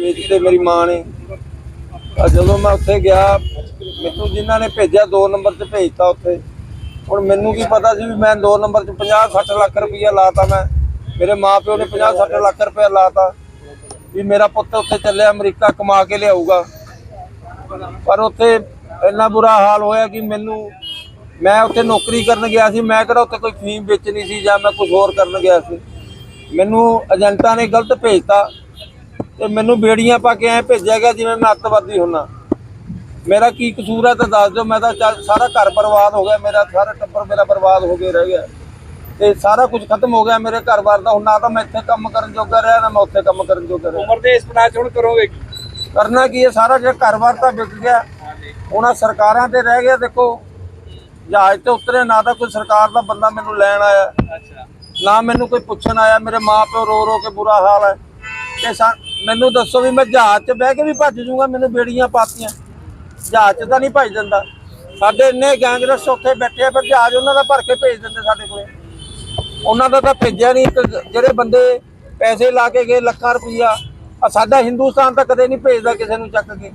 ਵੇਚ ਤੇ ਮੇਰੀ ਮਾਂ ਨੇ। ਆ ਜਦੋਂ ਮੈਂ ਉੱਥੇ ਗਿਆ, ਮੈਨੂੰ ਜਿਨ੍ਹਾਂ ਨੇ ਭੇਜਿਆ 2 ਨੰਬਰ 'ਚ ਭੇਜਤਾ ਉੱਥੇ। ਹੁਣ ਮੈਨੂੰ ਕੀ ਪਤਾ ਸੀ ਵੀ ਮੈਂ 2 ਨੰਬਰ 'ਚ 50 60 ਲੱਖ ਰੁਪਈਆ ਲਾਤਾ ਮੈਂ। ਮੇਰੇ ਮਾਪਿਓ ਨੇ 50 60 ਲੱਖ ਰੁਪਈਆ ਲਾਤਾ ਵੀ ਮੇਰਾ ਪੁੱਤ ਉੱਥੇ ਚੱਲਿਆ, ਅਮਰੀਕਾ ਕਮਾ ਕੇ ਲਿਆਊਗਾ। ਪਰ ਉੱਥੇ ਇੰਨਾ ਬੁਰਾ ਹਾਲ ਹੋਇਆ ਕਿ ਮੈਨੂੰ, ਮੈਂ ਉੱਥੇ ਨੌਕਰੀ ਕਰਨ ਗਿਆ ਸੀ। ਮੈਂ ਕਿਹੜਾ ਉੱਥੇ ਕੋਈ ਫੀਮ ਵੇਚਣੀ ਸੀ ਜਾਂ ਮੈਂ ਕੁਝ ਹੋਰ ਕਰਨ ਗਿਆ ਸੀ। ਮੈਨੂੰ ਏਜੰਟਾਂ ਨੇ ਗਲਤ ਭੇਜਤਾ। ਤੇ ਮੈਨੂੰ ਬੇੜੀਆਂ ਪਾ ਕੇ ਐ ਭੇਜਿਆ ਗਿਆ ਜਿਵੇਂ ਮੈਂ ਅੱਤਵਾਦੀ ਹੁੰਨਾ। ਮੇਰਾ ਕੀ ਕਸੂਰ ਹੈ ਤਾਂ ਦੱਸ ਦਿਓ ਮੈਂ ਤਾਂ ਸਾਰਾ ਘਰ ਬਰਬਾਦ ਹੋ ਗਿਆ ਮੇਰਾ ਸਾਰਾ ਟੱਬਰ ਮੇਰਾ ਬਰਬਾਦ ਹੋ ਕੇ ਰਹਿ ਗਿਆ। ਤੇ ਸਾਰਾ ਕੁਝ ਖਤਮ ਹੋ ਗਿਆ ਮੇਰੇ ਘਰ-ਬਾਰ ਦਾ ਹੁਣ ਨਾ ਤਾਂ ਮੈਂ ਇੱਥੇ ਕੰਮ ਕਰਨ ਜੋਗਾ ਰਿਹਾ ਨਾ ਮੈਂ ਉੱਥੇ ਕੰਮ ਕਰਨ ਜੋਗਾ ਰਿਹਾ। ਉਮਰ ਦੇ ਇਸ 'ਚ ਹੁਣ ਕਰੋਗੇ ਕੀ? ਕਰਨਾ ਕੀ ਹੈ? ਸਾਰਾ ਜਿਹੜਾ ਘਰ-ਬਾਰ ਤਾਂ ਵਿਕ ਗਿਆ ਉਹਨਾਂ ਸਰਕਾਰਾਂ ਤੇ ਰਹਿ ਗਿਆ ਦੇਖੋ। ਜਹਾਜ਼ ਤੇ ਉਤਰੇ ਨਾ ਤਾਂ ਕੋਈ ਸਰਕਾਰ ਦਾ ਬੰਦਾ ਮੈਨੂੰ ਲੈਣ ਆਇਆ। ਨਾ ਮੈਨੂੰ ਕੋਈ ਪੁੱਛਣ ਆਇਆ ਮੇਰੇ ਮਾਪਿਓ ਰੋ ਰੋ ਕੇ ਬੁਰਾ ਹਾਲ ਹੈ। ਤੇ ਮੈਨੂੰ ਦੱਸੋ ਵੀ ਮੈਂ ਜਹਾਜ਼ 'ਚ ਬਹਿ ਕੇ ਵੀ ਭੱਜ ਜੂਗਾ ਮੈਨੂੰ ਬੇੜੀਆਂ ਪਾਤੀਆਂ। ਜਹਾਜ਼ 'ਚ ਤਾਂ ਨਹੀਂ ਭੱਜ ਦਿੰਦਾ ਸਾਡੇ ਇੰਨੇ ਗੈਂਗਰਸ ਉੱਥੇ ਬੈਠੇ ਆ ਫਿਰ ਜਹਾਜ਼ ਉਹਨਾਂ ਦਾ ਭਰ ਕੇ ਭੇਜ ਦਿੰਦੇ ਸਾਡੇ ਕੋਲੇ। ਉਹਨਾਂ ਦਾ ਤਾਂ ਭੇਜਿਆ ਨਹੀਂ ਜਿਹੜੇ ਬੰਦੇ ਪੈਸੇ ਲਾ ਕੇ ਗਏ ਲੱਖਾਂ ਰੁਪਈਆ ਆ ਸਾਡਾ ਹਿੰਦੁਸਤਾਨ ਤਾਂ ਕਦੇ ਨਹੀਂ ਭੇਜਦਾ ਕਿਸੇ ਨੂੰ ਚੱਕ ਕੇ।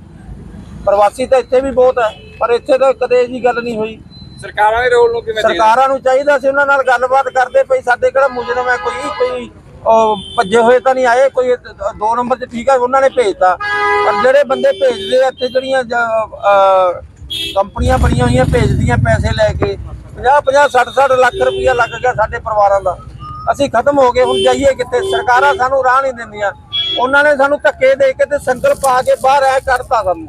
ਪ੍ਰਵਾਸੀ ਤਾਂ ਇੱਥੇ ਵੀ ਬਹੁਤ ਹੈ ਪਰ ਇੱਥੇ ਤਾਂ ਕਦੇ ਜੀ ਗੱਲ ਨਹੀਂ ਹੋਈ। ਸਰਕਾਰਾਂ ਦੇ ਰੋਲ ਨੂੰ ਕਿਵੇਂ ਸਰਕਾਰਾਂ ਨੂੰ ਚਾਹੀਦਾ ਸੀ ਉਹਨਾਂ ਨਾਲ ਗੱਲਬਾਤ ਕਰਦੇ ਪਈ ਸਾਡੇ ਕਿਹੜਾ ਮੁਜਰਮ ਹੈ ਕੋਈ ਕੋਈ ਉਹ ਭੱਜੇ ਹੋਏ ਤਾਂ ਨਹੀਂ ਆਏ, ਕੋਈ ਦੋ ਨੰਬਰ 'ਚ ਠੀਕ ਹੈ ਉਹਨਾਂ ਨੇ ਭੇਜਤਾ। ਪਰ ਜਿਹੜੇ ਬੰਦੇ ਭੇਜਦੇ ਆ, ਇੱਥੇ ਜਿਹੜੀਆਂ ਕੰਪਨੀਆਂ ਬਣੀਆਂ ਹੋਈਆਂ, ਭੇਜਦੀਆਂ ਪੈਸੇ ਲੈ ਕੇ 50 50 60 60 ਲੱਖ ਰੁਪਇਆ ਲੱਗ ਗਿਆ ਸਾਡੇ ਪਰਿਵਾਰਾਂ ਦਾ। ਅਸੀਂ ਖਤਮ ਹੋ ਗਏ, ਹੁਣ ਜਾਈਏ ਕਿੱਥੇ? ਸਰਕਾਰਾਂ ਸਾਨੂੰ ਰਾਹ ਨਹੀਂ ਦਿੰਦੀਆਂ। ਉਹਨਾਂ ਨੇ ਸਾਨੂੰ ਧੱਕੇ ਦੇ ਕੇ ਤੇ ਸੰਗਲ ਪਾ ਕੇ ਬਾਹਰ ਐ ਕੱਢਤਾ ਸਾਨੂੰ।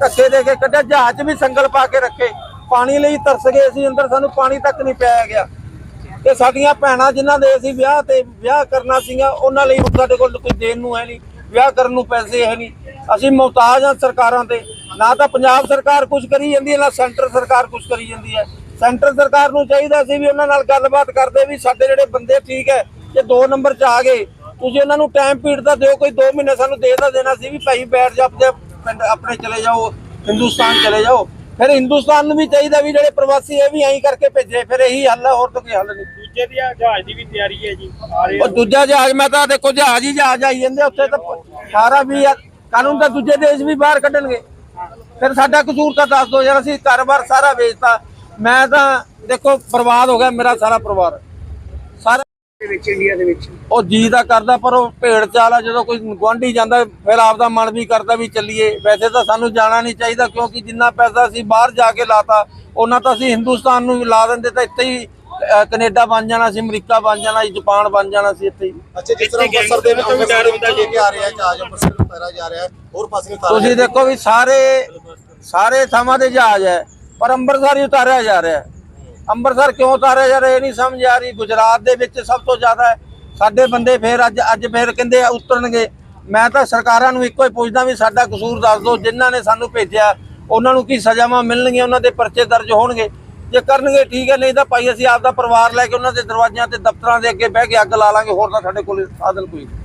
ਧੱਕੇ ਦੇ ਕੇ ਕੱਢਿਆ, ਜਹਾਜ਼ ਵੀ ਸੰਗਲ ਪਾ ਕੇ ਰੱਖੇ। ਪਾਣੀ ਲਈ ਤਰਸ ਗਏ ਸੀ, ਅੰਦਰ ਸਾਨੂੰ ਪਾਣੀ ਤੱਕ ਨਹੀਂ ਪਿਆਇਆ ਗਿਆ। ਤੇ ਸਾਡੀਆਂ ਭੈਣਾਂ ਜਿਨ੍ਹਾਂ ਦੇ ਅਸੀਂ ਵਿਆਹ ਤੇ ਵਿਆਹ ਕਰਨਾ ਸੀਗਾ, ਉਹਨਾਂ ਲਈ ਹੁਣ ਸਾਡੇ ਕੋਲ ਕੋਈ ਦੇਣ ਨੂੰ ਹੈ ਨਹੀਂ, ਵਿਆਹ ਕਰਨ ਨੂੰ ਪੈਸੇ ਹੈ ਨਹੀਂ। ਅਸੀਂ ਮੁਹਤਾਜ ਹਾਂ ਸਰਕਾਰਾਂ ਤੇ, ਨਾ ਤਾਂ ਪੰਜਾਬ ਸਰਕਾਰ ਕੁਝ ਕਰੀ ਜਾਂਦੀ ਹੈ, ਨਾ ਸੈਂਟਰ ਸਰਕਾਰ ਕੁਝ ਕਰੀ ਜਾਂਦੀ ਹੈ। ਸੈਂਟਰ ਸਰਕਾਰ ਨੂੰ ਚਾਹੀਦਾ ਸੀ ਵੀ ਉਹਨਾਂ ਨਾਲ ਗੱਲਬਾਤ ਕਰਦੇ ਵੀ ਸਾਡੇ ਜਿਹੜੇ ਬੰਦੇ ਠੀਕ ਹੈ, ਜੇ 2 ਨੰਬਰ 'ਚ ਆ ਗਏ, ਤੁਸੀਂ ਉਹਨਾਂ ਨੂੰ ਟਾਈਮ ਪੀਰੀਅਡ ਦਾ ਦਿਓ, ਕੋਈ 2 ਮਹੀਨੇ ਸਾਨੂੰ ਦੇ ਦਾ ਦੇਣਾ ਸੀ ਵੀ ਭਾਈ ਬੈਠ ਜਾ, ਆਪਣੇ ਪਿੰਡ, ਆਪਣੇ ਚਲੇ ਜਾਓ, ਹਿੰਦੁਸਤਾਨ ਚਲੇ ਜਾਓ। ਫਿਰ ਹਿੰਦੁਸਤਾਨ ਨੂੰ ਵੀ ਚਾਹੀਦਾ ਵੀ ਜਿਹੜੇ ਪ੍ਰਵਾਸੀ ਇਹ ਵੀ ਐਂ ਕਰਕੇ ਭੇਜੇ ਫਿਰ ਇਹੀ ਹੱਲ ਹੈ ਹੋਰ ਤਾਂ ਕੋਈ ਹੱਲ ਨਹੀਂ। ਦੂਜੇ ਦੀ ਜਹਾਜ਼ ਦੀ ਵੀ ਤਿਆਰੀ ਹੈ ਜੀ। ਉਹ ਦੂਜਾ ਜਹਾਜ਼ ਮੈਂ ਤਾਂ ਦੇਖੋ ਜਹਾਜ਼ ਹੀ ਜਹਾਜ਼ ਆਈ ਜਾਂਦੇ ਉੱਥੇ ਤਾਂ ਸਾਰਾ ਵੀ ਆ- ਕਾਨੂੰਨ ਤਾਂ ਦੂਜੇ ਦੇਸ਼ ਵੀ ਬਾਹਰ ਕੱਢਣਗੇ। ਫਿਰ ਸਾਡਾ ਕਸੂਰ ਤਾਂ ਦੱਸ ਦੋ ਯਾਰ ਅਸੀਂ ਕਾਰੋਬਾਰ ਸਾਰਾ ਵੇਚਤਾ। ਮੈਂ ਤਾਂ ਦੇਖੋ ਬਰਬਾਦ ਹੋ ਗਿਆ ਮੇਰਾ ਸਾਰਾ ਪਰਿਵਾਰ। ਦੇ ਵਿੱਚ ਇੰਡੀਆ ਦੇ ਵਿੱਚ। ਉਹ ਜੀ ਦਾ ਕਰਦਾ ਪਰ ਉਹ ਭੇੜ ਚਾਲ ਆ ਜਦੋਂ ਕੋਈ ਗੁਆਂਢੀ ਜਾਂਦਾ ਫਿਰ ਆਪਦਾ ਮਨ ਵੀ ਕਰਦਾ ਵੀ ਚੱਲੀਏ। ਵੈਸੇ ਤਾਂ ਸਾਨੂੰ ਜਾਣਾ ਨਹੀਂ ਚਾਹੀਦਾ ਕਿਉਂਕਿ ਜਿੰਨਾ ਪੈਸਾ ਅਸੀਂ ਬਾਹਰ ਜਾ ਕੇ ਲਾਤਾ ਉਹਨਾਂ ਤਾਂ ਅਸੀਂ ਹਿੰਦੁਸਤਾਨ ਨੂੰ ਲਾ ਦਿੰਦੇ ਤਾਂ ਇੱਥੇ ਹੀ ਕੈਨੇਡਾ ਬਣ ਜਾਣਾ ਸੀ ਅਮਰੀਕਾ ਬਣ ਜਾਣਾ ਸੀ ਜਾਪਾਨ ਬਣ ਜਾਣਾ ਸੀ ਇੱਥੇ ਹੀ। ਅੱਛਾ ਜਿਸ ਤਰ੍ਹਾਂ ਅੰਮ੍ਰਿਤਸਰ ਦੇ ਵਿੱਚ ਅੰਮ੍ਰਿਤਸਰ ਦੇ ਵਿੱਚ ਲੈ ਕੇ ਆ ਰਿਹਾ ਹੈ ਜਹਾਜ਼ ਅੰਮ੍ਰਿਤਸਰ ਨੂੰ ਉਤਾਰਿਆ ਜਾ ਰਿਹਾ ਹੈ ਹੋਰ ਪਾਸੇ ਨੂੰ ਉਤਾਰਿਆ ਤੁਸੀਂ ਦੇਖੋ ਵੀ ਸਾਰੇ ਸਾਰੇ ਥਾਵਾਂ ਦੇ ਜਹਾਜ਼ ਹੈ ਪਰ ਅੰਮ੍ਰਿਤਸਰ ਹੀ ਉਤਾਰਿਆ ਜਾ ਰਿਹਾ ਹੈ। ਅੰਮ੍ਰਿਤਸਰ ਕਿਉਂ ਉਤਾਰਿਆ ਜਾ ਰਿਹਾ? ਇਹ ਨਹੀਂ ਸਮਝ ਆ ਰਹੀ। ਗੁਜਰਾਤ ਦੇ ਵਿੱਚ ਸਭ ਤੋਂ ਜ਼ਿਆਦਾ ਸਾਡੇ ਬੰਦੇ ਫੇਰ ਅੱਜ ਅੱਜ ਫੇਰ ਕਹਿੰਦੇ ਉਤਰਨਗੇ। ਮੈਂ ਤਾਂ ਸਰਕਾਰਾਂ ਨੂੰ ਇੱਕੋ ਹੀ ਪੁੱਛਦਾ ਵੀ ਸਾਡਾ ਕਸੂਰ ਦੱਸ ਦਿਓ, ਜਿਨ੍ਹਾਂ ਨੇ ਸਾਨੂੰ ਭੇਜਿਆ, ਉਹਨਾਂ ਨੂੰ ਕੀ ਸਜ਼ਾਵਾਂ ਮਿਲਣਗੀਆਂ? ਉਹਨਾਂ ਦੇ ਪਰਚੇ ਦਰਜ ਹੋਣਗੇ। ਜੇ ਕਰਨਗੇ, ਠੀਕ ਹੈ, ਨਹੀਂ ਤਾਂ ਭਾਈ ਅਸੀਂ ਆਪਦਾ ਪਰਿਵਾਰ ਲੈ ਕੇ ਉਹਨਾਂ ਦੇ ਦਰਵਾਜ਼ਿਆਂ ਤੇ ਦਫ਼ਤਰਾਂ ਦੇ ਅੱਗੇ ਬਹਿ ਕੇ ਅੱਗ ਲਾ ਲਾਂਗੇ, ਹੋਰ ਤਾਂ ਸਾਡੇ ਕੋਲ ਸਾਧਨ ਕੋਈ ਨਹੀਂ।